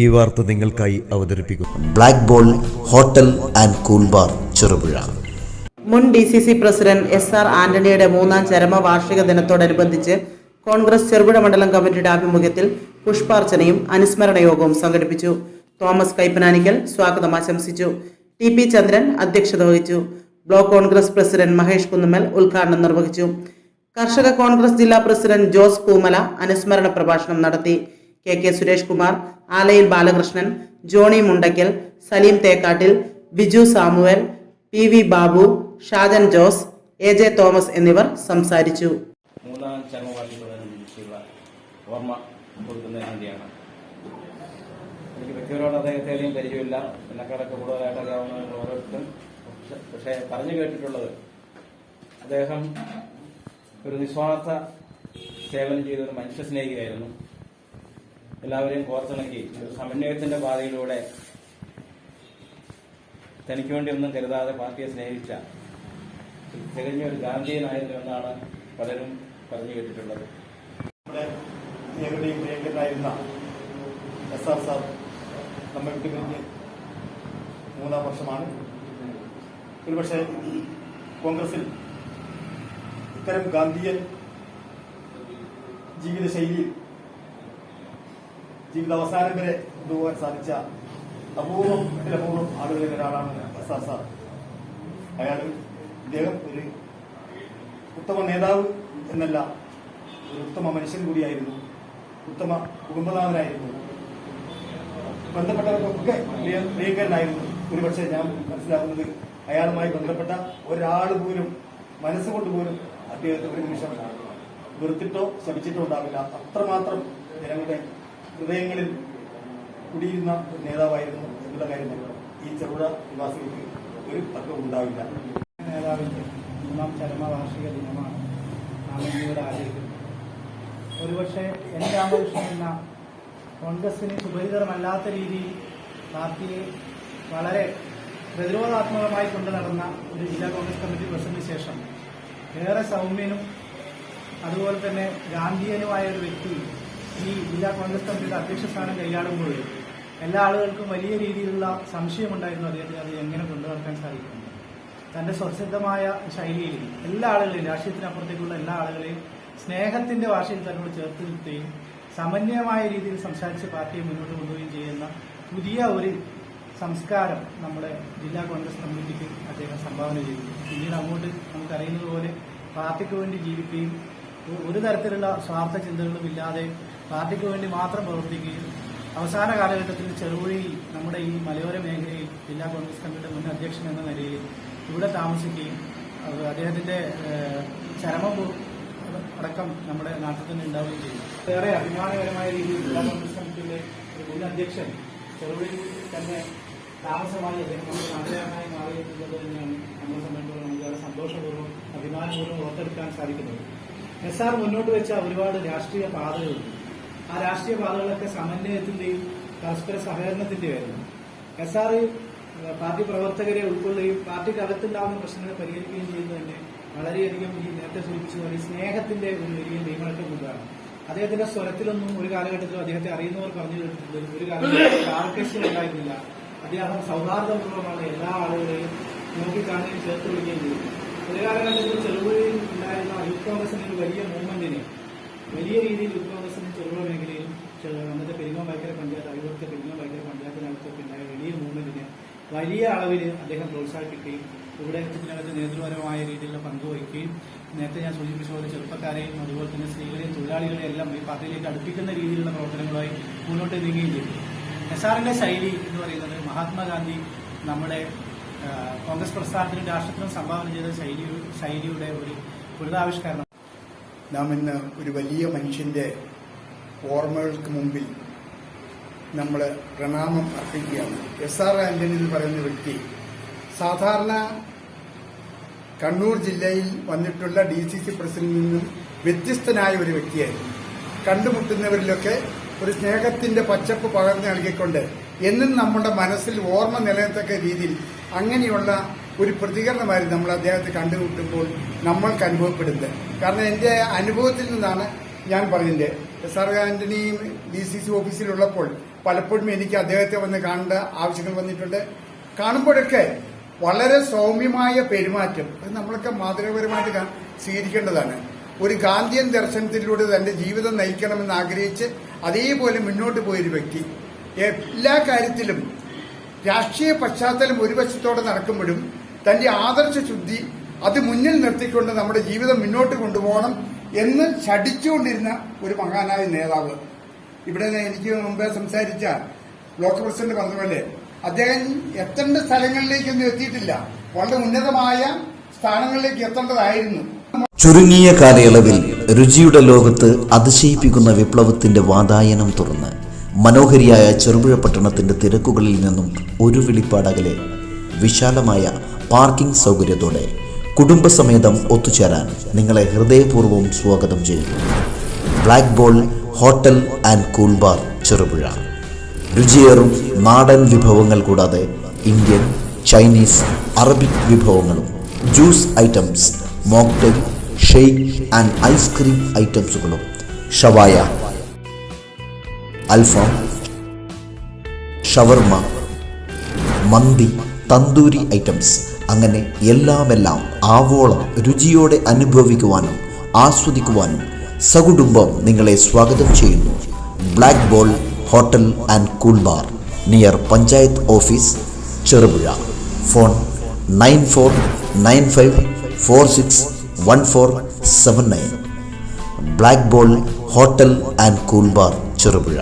ഈ വാർത്ത നിങ്ങൾക്കായി അവതരിപ്പിക്കുന്നു. Black ball hotel and cool bar Cherupuzha മുൻ D C C president S R ആന്റണിയുടെ മൂന്നാം ചരമവാർഷിക ദിനത്തോടനുബന്ധിച്ച് കോൺഗ്രസ് ചെറുപുഴ മണ്ഡലം കമ്മിറ്റിയുടെ ആഭിമുഖ്യത്തിൽ പുഷ്പാർച്ചനയും അനുസ്മരണ യോഗവും സംഘടിപ്പിച്ചു. തോമസ് കൈപ്പനാനിക്കൽ സ്വാഗതം ആശംസിച്ചു. ടി പി ചന്ദ്രൻ അധ്യക്ഷത വഹിച്ചു. ബ്ലോക്ക് കോൺഗ്രസ് പ്രസിഡന്റ് മഹേഷ് കുന്നുമൽ ഉദ്ഘാടനം നിർവഹിച്ചു. കർഷക കോൺഗ്രസ് ജില്ലാ പ്രസിഡന്റ് ജോസ് പൂമല അനുസ്മരണ പ്രഭാഷണം നടത്തി. K K Suresh Kumar Alayil Balakrishnan Johny Mundakkal Saleem Thekkattil Biju Samuel P V Babu Shajan Jose A J Thomas എന്നിവർ സംസാരിച്ചു. മൂന്നാം ചരമവാർഷികത്തോടനുബന്ധിച്ചുള്ള ഓർമ്മ കൊടുക്കുന്നതിന് വേണ്ടിയാണ് എനിക്ക് വ്യക്തിപരമായിട്ട് അദ്ദേഹത്തെ അധികം പരിചയമില്ല. എന്നെക്കാളൊക്കെ കൂടുതലായിട്ട് അറിയാവുന്ന ഓരോരുത്തരും. പക്ഷേ പറഞ്ഞു കേട്ടിട്ടുള്ളത് അദ്ദേഹം ഒരു നിസ്വാർത്ഥ സേവനം ചെയ്ത ഒരു മനുഷ്യ സ്നേഹിയായിരുന്നു. എല്ലാവരെയും കോർത്തിണക്കി ഒരു സമന്വയത്തിന്റെ പാതയിലൂടെ തനിക്ക് വേണ്ടി ഒന്നും കരുതാതെ പാർട്ടിയെ സ്നേഹിച്ച തികഞ്ഞ ഒരു ഗാന്ധിയനായിരുന്നു എന്നാണ് പലരും പറഞ്ഞു കേട്ടിട്ടുള്ളത്. എസ് ആർ സാർ നമ്മെ വിട്ടു പിരിഞ്ഞ് മൂന്നാം വർഷമാണ്. ഒരുപക്ഷെ കോൺഗ്രസിൽ ഇത്തരം ഗാന്ധിയൻ ജീവിതശൈലിയിൽ ജീവിത അവസാനം വരെ കൊണ്ടുപോകാൻ സാധിച്ച അപൂർവം അപൂർവം ആളുകളിൽ ഒരാളാണ് പ്രസാദ് സാർ. അയാൾ ഇദ്ദേഹം ഒരു ഉത്തമ നേതാവ് എന്നല്ല ഒരു ഉത്തമ മനുഷ്യൻ കൂടിയായിരുന്നു. ഉത്തമ കുടുംബനാഥനായിരുന്നു. ബന്ധപ്പെട്ടവർക്കൊക്കെ പ്രിയ- പ്രിയങ്കരനായിരുന്നു. ഒരുപക്ഷെ ഞാൻ മനസ്സിലാക്കുന്നത് അയാളുമായി ബന്ധപ്പെട്ട ഒരാൾ പോലും മനസ്സുകൊണ്ട് പോലും അദ്ദേഹത്തെ ഒരു നിമിഷം വെറുത്തിട്ടോ ശപിച്ചിട്ടോ ഉണ്ടാവില്ല. അത്രമാത്രം ജനങ്ങളുടെ ഹൃദയങ്ങളിൽ കുടിയിരുന്ന ഒരു നേതാവായിരുന്നു എന്നുള്ള കാര്യം ഈ ചെറുപുഴ നിവാസികൾക്ക് ഒരു പക്കം ഉണ്ടാവില്ല. നേതാവിന്റെ മൂന്നാം ചരമവാർഷിക ദിനമാണ് നാം ഇന്നിവിടെ ആചരിക്കുന്നത്. ഒരുപക്ഷെ എൻ രാമകൃഷ്ണൻ എന്ന കോൺഗ്രസിന് സുപരിതരമല്ലാത്ത രീതിയിൽ പാർട്ടിയെ വളരെ പ്രതിരോധാത്മകമായി കൊണ്ടു നടന്ന ഒരു ജില്ലാ കോൺഗ്രസ് കമ്മിറ്റി പ്രസിഡന്റിന് ശേഷം ഏറെ സൗമ്യനും അതുപോലെ തന്നെ ഗാന്ധിയനുമായ ഒരു വ്യക്തി ഈ ജില്ലാ കോൺഗ്രസ് കമ്മിറ്റിയുടെ അധ്യക്ഷ സ്ഥാനം കൈയാളുമ്പോൾ എല്ലാ ആളുകൾക്കും വലിയ രീതിയിലുള്ള സംശയമുണ്ടായിരുന്നു അദ്ദേഹത്തിന് അത് എങ്ങനെ കൊണ്ടു നടക്കാൻ തന്റെ സ്വസിദ്ധമായ ശൈലിയിൽ എല്ലാ ആളുകളെയും രാഷ്ട്രീയത്തിനപ്പുറത്തേക്കുള്ള എല്ലാ ആളുകളെയും സ്നേഹത്തിന്റെ ഭാഷയിൽ തന്നോട് ചേർത്ത് നിർത്തുകയും സമന്വയമായ രീതിയിൽ സംസാരിച്ച് പാർട്ടിയെ മുന്നോട്ട് കൊണ്ടുപോവുകയും ചെയ്യുന്ന പുതിയ ഒരു സംസ്കാരം നമ്മുടെ ജില്ലാ കോൺഗ്രസ് കമ്മിറ്റിക്ക് അദ്ദേഹം സംഭാവന ചെയ്തു. പിന്നീട് അങ്ങോട്ട് നമുക്കറിയുന്നത് പോലെ പാർട്ടിക്ക് വേണ്ടി ജീവിക്കുകയും ഒരു തരത്തിലുള്ള സ്വാർത്ഥ ചിന്തകളും ഇല്ലാതെ പാർട്ടിക്ക് വേണ്ടി മാത്രം പ്രവർത്തിക്കുകയും അവസാന കാലഘട്ടത്തിൽ ചെറുപുഴയിൽ നമ്മുടെ ഈ മലയോര മേഖലയിൽ ജില്ലാ കോൺഗ്രസ് കമ്മിറ്റിയുടെ മുൻ അധ്യക്ഷൻ എന്ന നിലയിൽ ഇവിടെ താമസിക്കുകയും അദ്ദേഹത്തിന്റെ ചരമം അടക്കം നമ്മുടെ നാട്ടിൽ തന്നെ ഉണ്ടാവുകയും ചെയ്തു. ഏറെ അഭിമാനകരമായ രീതിയിൽ ജില്ലാ കോൺഗ്രസ് കമ്മിറ്റിയുടെ മുൻ അധ്യക്ഷൻ ചെറുപുഴയിൽ തന്നെ താമസമായി അദ്ദേഹം നാട്ടുകാരനായി മാറിയിട്ടുള്ളത് തന്നെയാണ് നമ്മളെ സംബന്ധിച്ചിടത്തോളം നമുക്ക് വളരെ സന്തോഷപൂർവം അഭിമാനപൂർവം ഓർത്തെടുക്കാൻ സാധിക്കുന്നത്. എസ് ആർ മുന്നോട്ട് വെച്ച ഒരുപാട് രാഷ്ട്രീയ പാതകളുണ്ട്. ആ രാഷ്ട്രീയ പാതകളൊക്കെ സമന്വയത്തിന്റെയും പരസ്പര സഹകരണത്തിന്റെയായിരുന്നു എസ് ആർ പാർട്ടി പ്രവർത്തകരെ ഉൾക്കൊള്ളുകയും പാർട്ടിക്ക് അകത്തുണ്ടാകുന്ന പ്രശ്നങ്ങൾ പരിഹരിക്കുകയും ചെയ്യുന്നത് തന്നെ വളരെയധികം ഈ നേരത്തെ സൂചിപ്പിച്ചതുപോലെ പോലെ സ്നേഹത്തിന്റെ ഒരു വലിയ നിയമനത്തെ കൊണ്ടാണ് അദ്ദേഹത്തിന്റെ സ്വരത്തിലൊന്നും ഒരു കാലഘട്ടത്തിലും അദ്ദേഹത്തെ അറിയുന്നവർ പറഞ്ഞു കേട്ടിട്ടുണ്ട്. ഒരു കാലഘട്ടത്തിൽ കാർക്കശ്യം ഉണ്ടായിരുന്നില്ല. അദ്ദേഹം സൗഹാർദ്ദപൂർവമാണ് എല്ലാ ആളുകളെയും നോക്കിക്കാണുകയും ചേർത്ത് വിളിക്കുകയും ചെയ്തു. ഒരു കാലഘട്ടത്തിൽ ചെറുപുഴയിൽ ഉണ്ടായിരുന്ന യൂത്ത് കോൺഗ്രസിന്റെ ഒരു വലിയ മൂവ്മെന്റിനെ വലിയ രീതിയിൽ യൂത്ത് കോൺഗ്രസിനും ചെറുപുഴ മേഖലയിലും അന്നത്തെ പെരിങ്ങോം ഭയങ്കര പഞ്ചായത്ത് അഴിവത്തെ പെരിങ്ങോം ഭയങ്കര പഞ്ചായത്തിനകത്തൊക്കെ ഉണ്ടായ വലിയ മൂവ്മെന്റിനെ വലിയ അളവിൽ അദ്ദേഹം പ്രോത്സാഹിപ്പിക്കുകയും ഇവിടെ ഇതിനകത്ത് നേതൃപരമായ രീതിയിലുള്ള പങ്കുവഹിക്കുകയും നേരത്തെ ഞാൻ സൂചിപ്പിച്ച പോലെ ചെറുപ്പക്കാരെയും അതുപോലെ തന്നെ സ്ത്രീകളെയും തൊഴിലാളികളെയും എല്ലാം ഈ പാർട്ടിയിലേക്ക് അടുപ്പിക്കുന്ന രീതിയിലുള്ള പ്രവർത്തനങ്ങളുമായി മുന്നോട്ട് നീങ്ങുകയും ചെയ്തു. എസ് ആറിന്റെ ശൈലി എന്ന് പറയുന്നത് മഹാത്മാഗാന്ധി നമ്മുടെ കോൺഗ്രസ് പ്രസ്ഥാനത്തിനും രാഷ്ട്രത്തിനും സംഭാവന ചെയ്ത ശൈലി ശൈലിയുടെ ഒരു പുനരാവിഷ്കരണം. നാം ഇന്ന് ഒരു വലിയ മനുഷ്യന്റെ ഓർമ്മകൾക്ക് മുമ്പിൽ നമ്മൾ പ്രണാമം അർപ്പിക്കുകയാണ്. എസ് ആർ ആന്റണി എന്ന് പറയുന്ന വ്യക്തി സാധാരണ കണ്ണൂർ ജില്ലയിൽ വന്നിട്ടുള്ള ഡി സി സി പ്രസിഡന്റിൽ നിന്നും വ്യത്യസ്തനായ ഒരു വ്യക്തിയായിരുന്നു. കണ്ടുമുട്ടുന്നവരിലൊക്കെ ഒരു സ്നേഹത്തിന്റെ പച്ചപ്പ് പകർന്നു നൽകിക്കൊണ്ട് എന്നും നമ്മുടെ മനസ്സിൽ ഓർമ്മ നിലനിർത്തക്ക രീതിയിൽ അങ്ങനെയുള്ള ഒരു പ്രതികരണമായിരുന്നു നമ്മൾ അദ്ദേഹത്തെ കണ്ടുമുട്ടുമ്പോൾ നമ്മൾക്ക് അനുഭവപ്പെടുന്നത്. കാരണം എന്റെ അനുഭവത്തിൽ നിന്നാണ് ഞാൻ S R Antony D C C ഓഫീസിലുള്ളപ്പോൾ പലപ്പോഴും എനിക്ക് അദ്ദേഹത്തെ വന്ന് കാണേണ്ട ആവശ്യങ്ങൾ വന്നിട്ടുണ്ട്. കാണുമ്പോഴൊക്കെ വളരെ സൗമ്യമായ പെരുമാറ്റം അത് നമ്മളൊക്കെ മാതൃകപരമായിട്ട് സ്വീകരിക്കേണ്ടതാണ്. ഒരു ഗാന്ധിയൻ ദർശനത്തിലൂടെ തന്റെ ജീവിതം നയിക്കണമെന്ന് ആഗ്രഹിച്ച് അതേപോലെ മുന്നോട്ട് പോയൊരു വ്യക്തി. എല്ലാ കാര്യത്തിലും രാഷ്ട്രീയ പശ്ചാത്തലം ഒരു വശത്തോടെ നടക്കുമ്പോഴും തന്റെ ആദർശ ശുദ്ധി അത് മുന്നിൽ നിർത്തിക്കൊണ്ട് നമ്മുടെ ജീവിതം മുന്നോട്ട് കൊണ്ടുപോകണം എന്ന് ശഠിച്ചുകൊണ്ടിരുന്ന ഒരു മഹാനായ നേതാവ്. ഇവിടെ എനിക്ക് മുമ്പേ സംസാരിച്ച ബ്ലോക്ക് പ്രസിഡന്റ് പറഞ്ഞപോലെ അദ്ദേഹം എത്തേണ്ട സ്ഥലങ്ങളിലേക്കൊന്നും എത്തിയിട്ടില്ല. വളരെ ഉന്നതമായ സ്ഥാനങ്ങളിലേക്ക് എത്തേണ്ടതായിരുന്നു. ചുരുങ്ങിയ കാലയളവിൽ രുചിയുടെ ലോകത്ത് അതിശയിപ്പിക്കുന്ന വിപ്ലവത്തിന്റെ വാതായനം തുറന്ന് മനോഹരിയായ ചെറുപുഴ പട്ടണത്തിന്റെ തിരക്കുകളിൽ നിന്നും ഒരു വിളിപ്പാടകലെ വിശാലമായ പാർക്കിംഗ് സൗകര്യത്തോടെ കുടുംബസമേതം ഒത്തുചേരാൻ നിങ്ങളെ ഹൃദയപൂർവം സ്വാഗതം ചെയ്യുന്നു. Black ball hotel and cool bar Cherupuzha. രുചിയേറും നാടൻ വിഭവങ്ങൾ കൂടാതെ ഇന്ത്യൻ ചൈനീസ് അറബിക് വിഭവങ്ങളും juice items mocktail shake and ice cream ഐറ്റംസുകളും ഷവായ അൽഫാം ഷവർമ മന്തി തന്തൂരി ഐറ്റംസ്. അങ്ങനെ എല്ലാമെല്ലാം ആവോളം രുചിയോടെ അനുഭവിക്കുവാനും ആസ്വദിക്കുവാനും സകുടുംബം നിങ്ങളെ സ്വാഗതം ചെയ്യുന്നു. Black ball hotel and cool bar near panchayat office Cherupuzha. Phone nine four nine five four six one four seven nine. Black ball hotel and cool bar. Cherupuzha